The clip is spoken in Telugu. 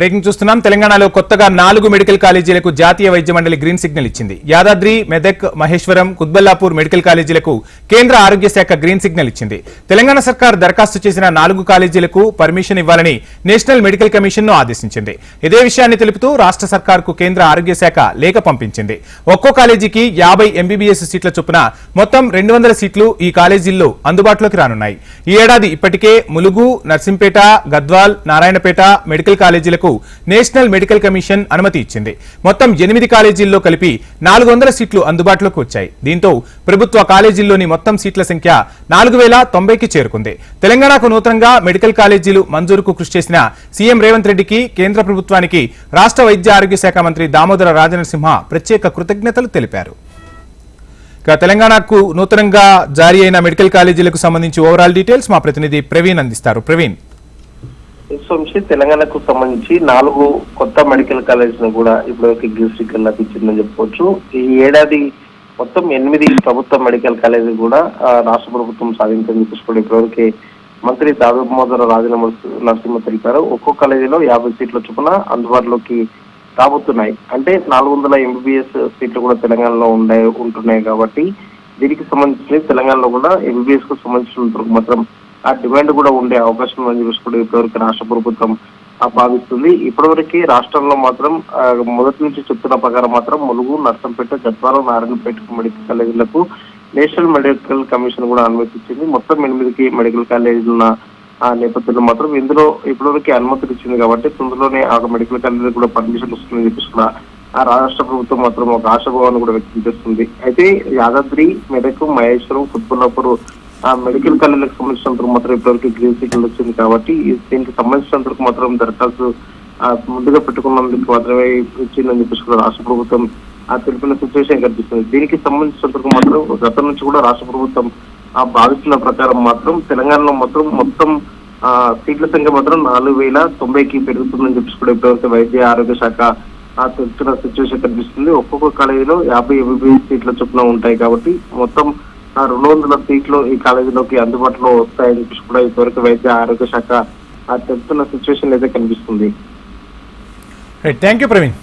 బ్రేకింగ్ చూస్తున్నాం. తెలంగాణలో కొత్తగా నాలుగు మెడికల్ కాలేజీలకు జాతీయ వైద్య మండలి గ్రీన్ సిగ్నల్ ఇచ్చింది. యాదాద్రి మెదక్ మహేశ్వరం కుద్బల్లాపూర్ మెడికల్ కాలేజీలకు కేంద్ర ఆరోగ్య శాఖ గ్రీన్ సిగ్నల్ ఇచ్చింది. తెలంగాణ సర్కార్ దరఖాస్తు చేసిన నాలుగు కాలేజీలకు పర్మిషన్ ఇవ్వాలని నేషనల్ మెడికల్ కమిషన్ను ఆదేశించింది. ఇదే విషయాన్ని తెలుపుతూ రాష్ట్ర సర్కార్కు కేంద్ర ఆరోగ్య శాఖ లేఖ పంపించింది. ఒక్కో కాలేజీకి యాభై ఎంబీబీఎస్ సీట్ల చొప్పున మొత్తం రెండు వందల సీట్లు ఈ కాలేజీల్లో అందుబాటులోకి రానున్నాయి. ఈ ఏడాది ఇప్పటికే ములుగు నర్సింపేట గద్వాల్ నారాయణపేట మెడికల్ కాలేజీలకు నేషనల్ మెడికల్ కమిషన్ అనుమతి ఇచ్చింది. మొత్తం ఎనిమిది కాలేజీల్లో కలిపి నాలుగు వందల సీట్లు అందుబాటులోకి వచ్చాయి. దీంతో ప్రభుత్వ కాలేజీల్లోని మొత్తం సీట్ల సంఖ్య నాలుగు వేల తొంభైకి చేరుకుంది. తెలంగాణకు నూతనంగా మెడికల్ కాలేజీలు మంజూరుకు కృషి చేసిన సీఎం రేవంత్ రెడ్డికి కేంద్ర ప్రభుత్వానికి రాష్ట్ర వైద్య ఆరోగ్య శాఖ మంత్రి దామోదర రాజనరసింహ ప్రత్యేక కృతజ్ఞతలు తెలిపారు. తెలంగాణకు నూతనంగా జారీ అయిన మెడికల్ కాలేజీలకు సంబంధించి ఓవరాల్ డీటెయిల్స్ మా ప్రతినిధి ప్రవీణ్ అందిస్తారు. ప్రవీణ్. వంశీ తెలంగాణకు సంబంధించి నాలుగు కొత్త మెడికల్ కాలేజ్ కూడా ఇప్పటివరకు గ్రీన్ స్టిక్కర్ లభించిందని చెప్పుకోవచ్చు. ఈ ఏడాది మొత్తం ఎనిమిది ప్రభుత్వ మెడికల్ కాలేజీలు కూడా రాష్ట్ర ప్రభుత్వం సాధించిందని చూసుకోండి ఇప్పటివరకు మంత్రి దామోదర రాజీనామా నరసింహ తెలిపారు. ఒక్కో కాలేజీలో యాభై సీట్ల చొప్పున అందుబాటులోకి రాబోతున్నాయి. అంటే నాలుగు వందల ఎంబీబీఎస్ సీట్లు కూడా తెలంగాణలో ఉండే ఉంటున్నాయి కాబట్టి దీనికి సంబంధించి తెలంగాణలో కూడా ఎంబీబీఎస్కు సంబంధించిన మాత్రం ఆ డిమాండ్ కూడా ఉండే అవకాశం ఉందని చూసుకుంటే ఇప్పటివరకు రాష్ట్ర ప్రభుత్వం భావిస్తుంది. ఇప్పటివరకు రాష్ట్రంలో మాత్రం మొదటి నుంచి చెప్తున్న ప్రకారం మాత్రం ములుగు నర్సంపేట గద్వాల నారాయణపేట మెడికల్ కాలేజీలకు నేషనల్ మెడికల్ కమిషన్ కూడా అనుమతించింది మొత్తం ఎనిమిదికి మెడికల్ కాలేజీలు ఉన్న ఆ నేపథ్యంలో మాత్రం ఇందులో ఇప్పటివరకు అనుమతులు ఇచ్చింది కాబట్టి తొందరలోనే ఆ మెడికల్ కాలేజీ కూడా పర్మిషన్ వస్తుందని చెప్పేసి కూడా ఆ రాష్ట్ర ప్రభుత్వం మాత్రం ఒక ఆశాభావాన్ని కూడా వ్యక్తం చేస్తుంది. అయితే యాదాద్రి మెదక్ మహేశ్వరం కుత్బుల్లాపూర్ ఆ మెడికల్ కాలేజీలకు సంబంధించినందుకు మాత్రం ఇప్పటివరకు గ్రీన్ సిగ్నల్ వచ్చింది కాబట్టి దీనికి సంబంధించినందుకు మాత్రం దరఖాస్తు ముందుగా పెట్టుకున్నందుకు మాత్రమే ఇచ్చిందని చెప్పేసి కూడా రాష్ట్ర ప్రభుత్వం ఆ తెలిపిన సిచ్యువేషన్ కనిపిస్తుంది. దీనికి సంబంధించినంతకు మాత్రం గతం నుంచి కూడా రాష్ట్ర ప్రభుత్వం ఆ భావిస్తున్న ప్రకారం మాత్రం తెలంగాణలో మాత్రం మొత్తం ఆ సీట్ల సంఖ్య మాత్రం నాలుగు వేల తొంభైకి పెరుగుతుందని చెప్పేసి కూడా ఇప్పటివరకు వైద్య ఆరోగ్య శాఖ ఆ తెలుస్తున్న సిచ్యువేషన్ కనిపిస్తుంది. ఒక్కొక్క కాలేజీలో యాభై ఎంబీబీఎస్ సీట్ల చొప్పున ఉంటాయి కాబట్టి మొత్తం రెండు వందల సీట్లు ఈ కాలేజీలోకి అందుబాటులో వస్తాయని చెప్పేసి కూడా ఇప్పటివరకు వైద్య ఆరోగ్య శాఖ చెప్తున్న సిచ్యువేషన్ అయితే కనిపిస్తుంది. Thank you Praveen